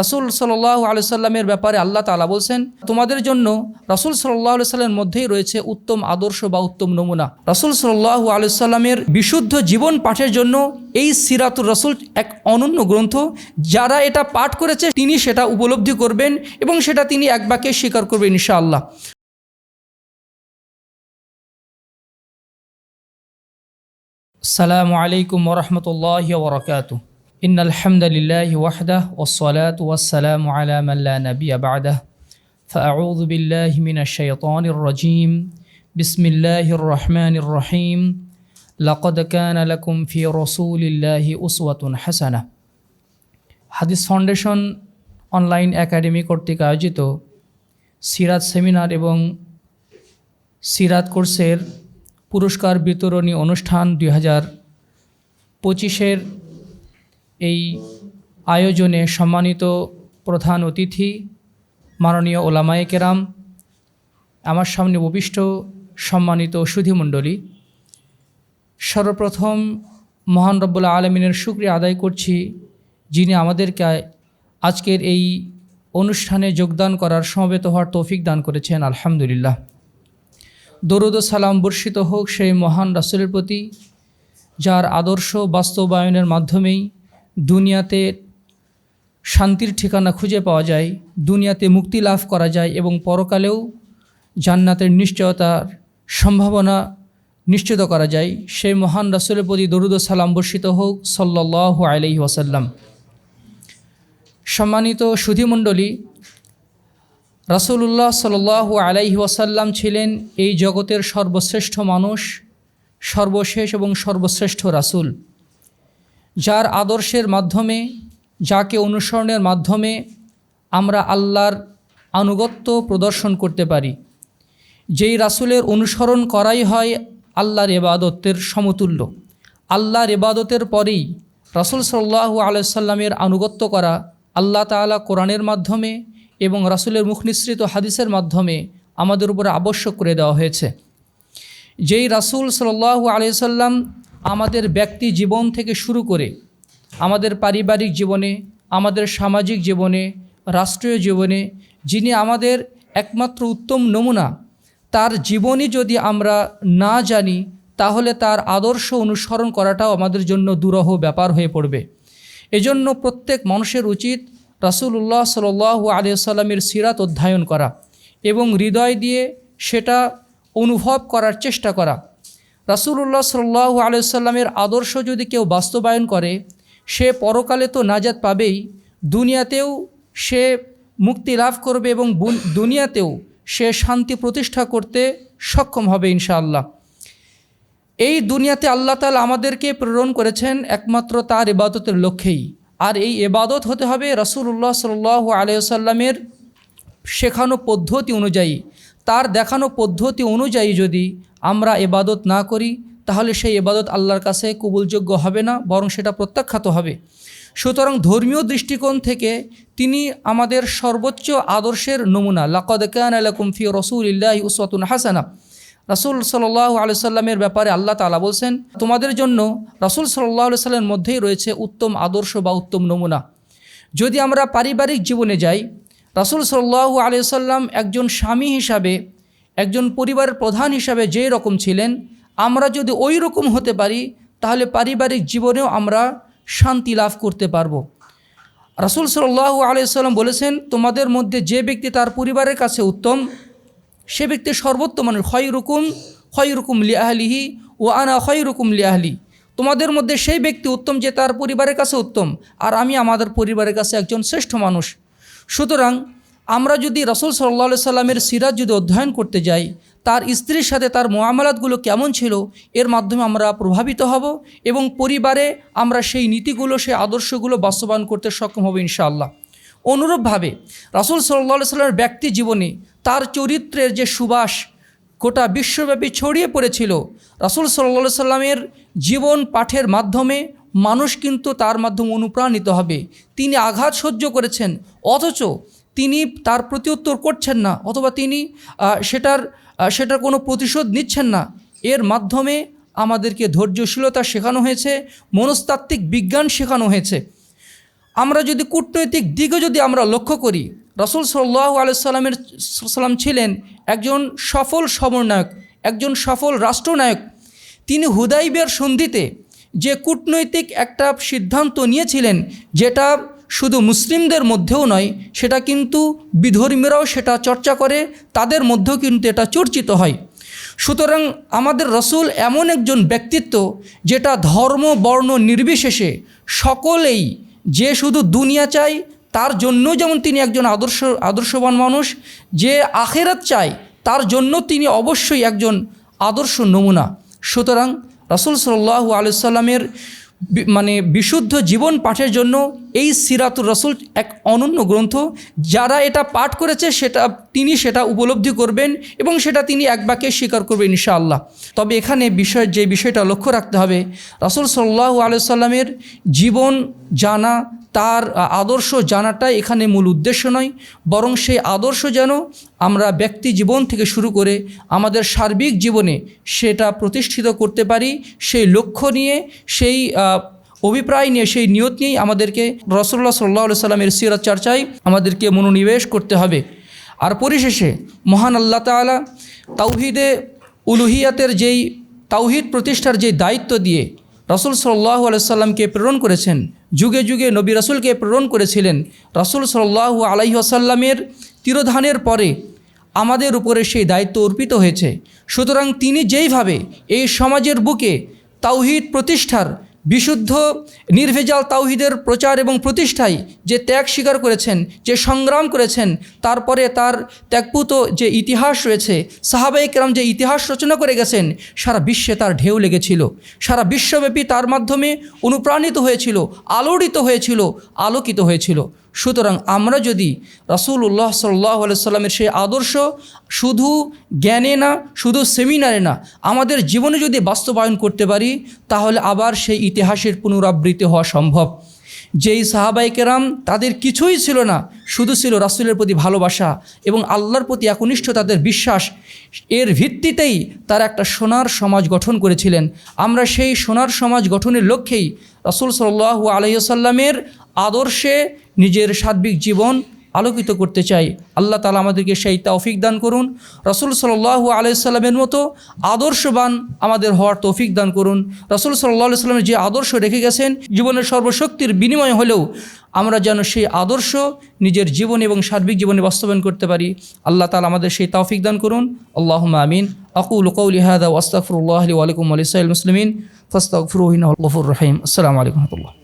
রাসুল সাল্লাহ আলু সাল্লামের ব্যাপারে আল্লাহ তালা বলছেন, তোমাদের জন্য রাসুল সাল্লাহ আলু সাল্লামের মধ্যেই রয়েছে উত্তম আদর্শ বা উত্তম নমুনা। রাসুল সাল্লাহ আলু সাল্লামের বিশুদ্ধ জীবন পাঠের জন্য এই সিরাতুর রাসুল এক অনন্য গ্রন্থ। যারা এটা পাঠ করেছে, তিনি সেটা উপলব্ধি করবেন এবং সেটা তিনি এক বাক্যে স্বীকার করবেন ইনশাআল্লাহ। সালামু আলাইকুম ওরহমতুল্লাহ বরকাতু وبركاته إن الحمد لله وحده والصلاة والسلام على من لا نبي بعده فأعوذ بالله من الشيطان الرجيم بسم الله الرحمن الرحيم لقد كان لكم في رسول الله أسوة حسنة হাদিস ফাউন্ডেশন অনলাইন একাডেমি কর্তৃক আয়োজিত সিরাত সেমিনার এবং সিরাত কোর্সের পুরস্কার বিতরণী অনুষ্ঠান দুই হাজার পঁচিশের এই আয়োজনে সম্মানিত প্রধান অতিথি, মাননীয় ওলামায়ে কেরাম, আমার সামনে উপবিষ্ট সম্মানিত সুধীমণ্ডলী সর্বপ্রথম মহান রব্বুল্লা আলমিনের শুক্রিয়া আদায় করছি যিনি আমাদেরকে আজকের এই অনুষ্ঠানে যোগদান করার সমবেত হওয়ার তৌফিক দান করেছেন, আলহামদুলিল্লাহ। দরুদ সালাম বর্ষিত হোক সেই মহান রাসুলের প্রতি, যার আদর্শ বাস্তবায়নের মাধ্যমেই দুনিয়াতে শান্তির ঠিকানা খুঁজে পাওয়া যায়, দুনিয়াতে মুক্তি লাভ করা যায় এবং পরকালেও জান্নাতের নিশ্চয়তার সম্ভাবনা নিশ্চিত করা যায়। সেই মহান রাসুলের প্রতি দরুদ সালাম বর্ষিত হোক সাল্লাহ আলহি ওয়াসাল্লাম। সম্মানিত সুধীমণ্ডলী, রাসুলুল্লাহ সাল আলাইহি ওয়াসাল্লাম ছিলেন এই জগতের সর্বশ্রেষ্ঠ মানুষ, সর্বশেষ এবং সর্বশ্রেষ্ঠ রাসুল। যার আদর্শের মাধ্যমে, যাকে অনুসরণের মাধ্যমে আমরা আল্লাহর আনুগত্য প্রদর্শন করতে পারি। যেই রাসুলের অনুসরণ করাই হয় আল্লাহর এবাদতের সমতুল্য। আল্লাহর এবাদতের পরেই রাসুল সাল্লাহ আলাইসাল্লামের আনুগত্য করা আল্লাহ তালা কোরআনের মাধ্যমে এবং রাসুলের মুখ নিঃসৃত হাদিসের মাধ্যমে আমাদের উপরে আবশ্যক করে দেওয়া হয়েছে। যেই রাসুল সাল্লাহ আলিয়াল্লাম আমাদের ব্যক্তি জীবন থেকে শুরু করে আমাদের পারিবারিক জীবনে, আমাদের সামাজিক জীবনে, রাষ্ট্রীয় জীবনে, যিনি আমাদের একমাত্র উত্তম নমুনা, তার জীবনী যদি আমরা না জানি, তাহলে তার আদর্শ অনুসরণ করাটাও আমাদের জন্য দুরহ ব্যাপার হয়ে পড়বে। এজন্য প্রত্যেক মানুষের উচিত রাসুল্লাহ সাল আলিয়াল্লামের সিরাত অধ্যয়ন করা এবং হৃদয় দিয়ে সেটা অনুভব করার চেষ্টা করা। রাসুল্লাহ সাল্লাহ আলিয়াল্লামের আদর্শ যদি কেউ বাস্তবায়ন করে, সে পরকালে তো নাজাত পাবেই, দুনিয়াতেও সে মুক্তি লাভ করবে এবং দুনিয়াতেও সে শান্তি প্রতিষ্ঠা করতে সক্ষম হবে ইনশাআল্লাহ। এই দুনিয়াতে আল্লাহ তালা আমাদেরকে প্রেরণ করেছেন একমাত্র তার ইবাদতের লক্ষ্যেই। আর এই এবাদত হতে হবে রসুল্লাহ সাল আলিয়াল্লামের শেখানো পদ্ধতি অনুযায়ী। তার দেখানো পদ্ধতি অনুযায়ী যদি আমরা এবাদত না করি, তাহলে সেই এবাদত আল্লাহর কাছে কবুলযোগ্য হবে না, বরং সেটা প্রত্যাখ্যাত হবে। সুতরাং ধর্মীয় দৃষ্টিকোণ থেকে তিনি আমাদের সর্বোচ্চ আদর্শের নমুনা, লাকদ কান আলাকুম রসুল ইল্লাহ উসওয়াতুন হাসানা। রাসুল সাল্লাহ আলসাল্লামের ব্যাপারে আল্লাহ তালা বলছেন, তোমাদের জন্য রাসুল সাল্লাহ সাল্লামের মধ্যেই রয়েছে উত্তম আদর্শ বা উত্তম নমুনা। যদি আমরা পারিবারিক জীবনে যাই রাসুল সাল্লাহ আলিয়াল্লাম একজন স্বামী হিসাবে, একজন পরিবারের প্রধান হিসাবে যে রকম ছিলেন, আমরা যদি ওই রকম হতে পারি, তাহলে পারিবারিক জীবনেও আমরা শান্তি লাভ করতে পারব। রাসুল সাল্লাহ আলিয়াল্লাম বলেছেন, তোমাদের মধ্যে যে ব্যক্তি তার পরিবারের কাছে উত্তম, সে ব্যক্তি সর্বোত্তমানের হয় রুকুম হয় রুকুম লিয়াহলিহি ও আনা ক্ষয় রুকুম লিয়াহলি তোমাদের মধ্যে সেই ব্যক্তি উত্তম যে তার পরিবারের কাছে উত্তম, আর আমি আমাদের পরিবারের কাছে একজন শ্রেষ্ঠ মানুষ। সুতরাং আমরা যদি রসুল সাল্লা সাল্লামের সিরাজ যদি অধ্যয়ন করতে যাই, তার স্ত্রীর সাথে তার মোয়ামলাতগুলো কেমন ছিল, এর মাধ্যমে আমরা প্রভাবিত হব এবং পরিবারে আমরা সেই নীতিগুলো, সেই আদর্শগুলো বাস্তবায়ন করতে সক্ষম হব ইনশাআল্লাহ। অনুরূপভাবে রাসুল সাল্লা সাল্লামের ব্যক্তি জীবনে তার চরিত্রের যে সুবাস, গোটা বিশ্বব্যাপী ছড়িয়ে পড়েছিল, রাসুল সাল্লা সাল্লামের জীবন পাঠের মাধ্যমে মানুষ কিন্তু তার মাধ্যমে অনুপ্রাণিত হবে। তিনি আঘাত সহ্য করেছেন, অথচ তিনি তার প্রত্যুত্তর করছেন না, অথবা তিনি সেটার সেটার কোনো প্রতিশোধ নিচ্ছেন না। এর মাধ্যমে আমাদেরকে ধৈর্যশীলতা শেখানো হয়েছে, মনস্তাত্ত্বিক বিজ্ঞান শেখানো হয়েছে। আমরা যদি কূটনৈতিক দিকে যদি আমরা লক্ষ্য করি, রসুল সাল্লাহ আলাইসাল্লামের সাল্লাম ছিলেন একজন সফল সমন্বয়ক, একজন সফল রাষ্ট্রনায়ক। তিনি হুদাইবের সন্ধিতে যে কূটনৈতিক একটা সিদ্ধান্ত নিয়েছিলেন, যেটা শুধু মুসলিমদের মধ্যেও নয়, সেটা কিন্তু বিধর্মীরাও সেটা চর্চা করে, তাদের মধ্যেও কিন্তু এটা চর্চিত হয়। সুতরাং আমাদের রসুল এমন একজন ব্যক্তিত্ব, যেটা ধর্ম, বর্ণ নির্বিশেষে সকলেই যে শুধু দুনিয়া চায়, তার জন্য যেমন তিনি একজন আদর্শ, আদর্শবান মানুষ, যে আখেরাত চায়, তার জন্য তিনি অবশ্যই একজন আদর্শ নমুনা। সুতরাং রসুল সাল্লাহ আলুসাল্লামের মানে বিশুদ্ধ জীবন পাঠের জন্য এই সিরাতুর রসুল এক অনন্য গ্রন্থ। যারা এটা পাঠ করেছে, সেটা, তিনি সেটা উপলব্ধি করবেন এবং সেটা তিনি এক বাক্যে স্বীকার করবেন ইনশাআল্লাহ। তবে এখানে বিষয়, যে বিষয়টা লক্ষ্য রাখতে হবে, রাসুল সাল্লাহ আলু সাল্লামের জীবন জানা তার আদর্শ জানাটাই এখানে মূল উদ্দেশ্য নয়। বরং সেই আদর্শ যেন আমরা ব্যক্তি জীবন থেকে শুরু করে আমাদের সার্বিক জীবনে সেটা প্রতিষ্ঠিত করতে পারি, সেই লক্ষ্য নিয়ে, সেই অভিপ্রায় নিয়ে, সেই নিয়ত নিয়েই আমাদেরকে রসল্লা সাল্লাহ সাল্লামের সিরাত চর্চায় আমাদেরকে মনোনিবেশ করতে হবে। আর পরিশেষে, মহান আল্লাহ তালা তাওহিদে উলুহিয়াতের যেই তাওহিদ প্রতিষ্ঠার যে দায়িত্ব দিয়ে রসুল সাল্লাহ আলাইসাল্লামকে প্রেরণ করেছেন যুগে যুগে নবী রসুলকে প্রেরণ করেছিলেন। রসুল সাল্লাহ আলাইসাল্লামের তিরোধানের পরে আমাদের উপরে সেই দায়িত্ব অর্পিত হয়েছে। সুতরাং তিনি যেইভাবে এই সমাজের বুকে তাওহিদ প্রতিষ্ঠার বিশুদ্ধ নির্ভেজাল তাওহিদের প্রচার এবং প্রতিষ্ঠায় যে ত্যাগ স্বীকার করেছেন, যে সংগ্রাম করেছেন, তারপরে তার ত্যাগপুত যে ইতিহাস রয়েছে সাহাবাই কেরাম যে ইতিহাস রচনা করে গেছেন, সারা বিশ্বে তার ঢেউ লেগেছিল। সারা বিশ্বব্যাপী তার মাধ্যমে অনুপ্রাণিত হয়েছিল, আলোড়িত হয়েছিল, আলোকিত হয়েছিল। সুতরাং আমরা যদি রাসুল্লাহ সাল্লাহ সাল্লামের সেই আদর্শ শুধু জ্ঞানে না, শুধু সেমিনারে না, আমাদের জীবনে যদি বাস্তবায়ন করতে পারি, তাহলে আবার সেই ইতিহাসের পুনরাবৃত্তি হওয়া সম্ভব। যেই সাহাবাইকেরাম তাদের কিছুই ছিল না, শুধু ছিল রাসুলের প্রতি ভালোবাসা এবং আল্লাহর প্রতি একনিষ্ঠ তাদের বিশ্বাস। এর ভিত্তিতেই তারা একটা সোনার সমাজ গঠন করেছিলেন। আমরা সেই সোনার সমাজ গঠনের লক্ষ্যেই রাসুল সাল্লু আলহিসাল্লামের আদর্শে নিজের সার্বিক জীবন আলোকিত করতে চাই। আল্লাহ তালা আমাদেরকে সেই তৌফিক দান করুন। রসুল সাল্লাহু আলাইসাল্লামের মতো আদর্শবান আমাদের হওয়ার তৌফিক দান করুন। রসুল সাল্লাহ সাল্লামের যে আদর্শ রেখে গেছেন, জীবনের সর্বশক্তির বিনিময় হলেও আমরা যেন সেই আদর্শ নিজের জীবন এবং সার্বিক জীবনে বাস্তবায়ন করতে পারি। আল্লাহ তালা আমাদের সেই তৌফিক দান করুন। আল্লাহ আমিন। আকুল কৌলি হাদা ওয়াস্তাফরুল্লাহ আলী আলিকুম আলিসাইল মুসলিমিন। ফস্তাফরুহিন গফুর রহিম। আসসালামু আলাইকুম রহমতুল্লাহ।